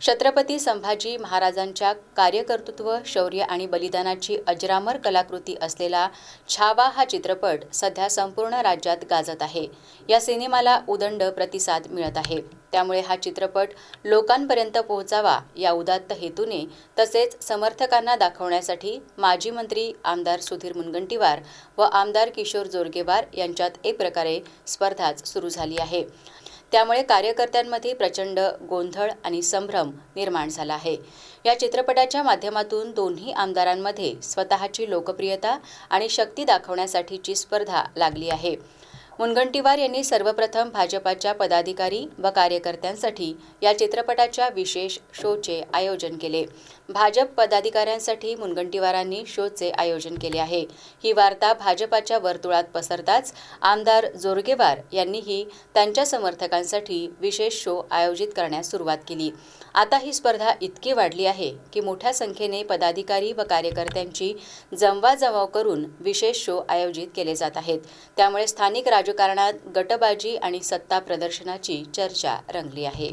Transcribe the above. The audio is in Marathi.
छत्रपती संभाजी महाराजांच्या कार्यकर्तृत्व शौर्य आणि बलिदानाची अजरामर कलाकृती असलेला छावा हा चित्रपट सध्या संपूर्ण राज्यात गाजत आहे. या सिनेमाला उदंड प्रतिसाद मिळत आहे. त्यामुळे हा चित्रपट लोकांपर्यंत पोहोचावा या उदात्त हेतूने तसेच समर्थकांना दाखवण्यासाठी माजी मंत्री आमदार सुधीर मुनगंटीवार व आमदार किशोर जोरगेवार यांच्यात एक प्रकारे स्पर्धाच सुरू झाली आहे. त्यामुळे कार्यकर्त्यांमध्ये प्रचंड गोंधळ आणि संभ्रम निर्माण झाला आहे. या चित्रपटाच्या माध्यमातून दोन्ही आमदारांमध्ये स्वतःची लोकप्रियता आणि शक्ती दाखवण्यासाठीची स्पर्धा लागली आहे. मुनगंटीवार यांनी सर्वप्रथम भाजपाच्या पदाधिकारी व कार्यकर्त्यांसाठी या चित्रपटाच्या विशेष शोचे आयोजन केले. भाजप पदाधिकाऱ्यांसाठी मुनगंटीवारांनी शोचे आयोजन केले आहे. ही वार्ता भाजपाच्या वर्तुळात पसरताच आमदार जोरगेवार यांनीही त्यांच्या समर्थकांसाठी विशेष शो आयोजित करण्यास सुरुवात केली. आता ही स्पर्धा इतकी वाढली आहे की मोठ्या संख्येने पदाधिकारी व कार्यकर्त्यांची जमवाजमाव करून विशेष शो आयोजित केले जात आहेत. त्यामुळे स्थानिक राज राजकारणात गटबाजी आणि सत्ता प्रदर्शनाची चर्चा रंगली आहे.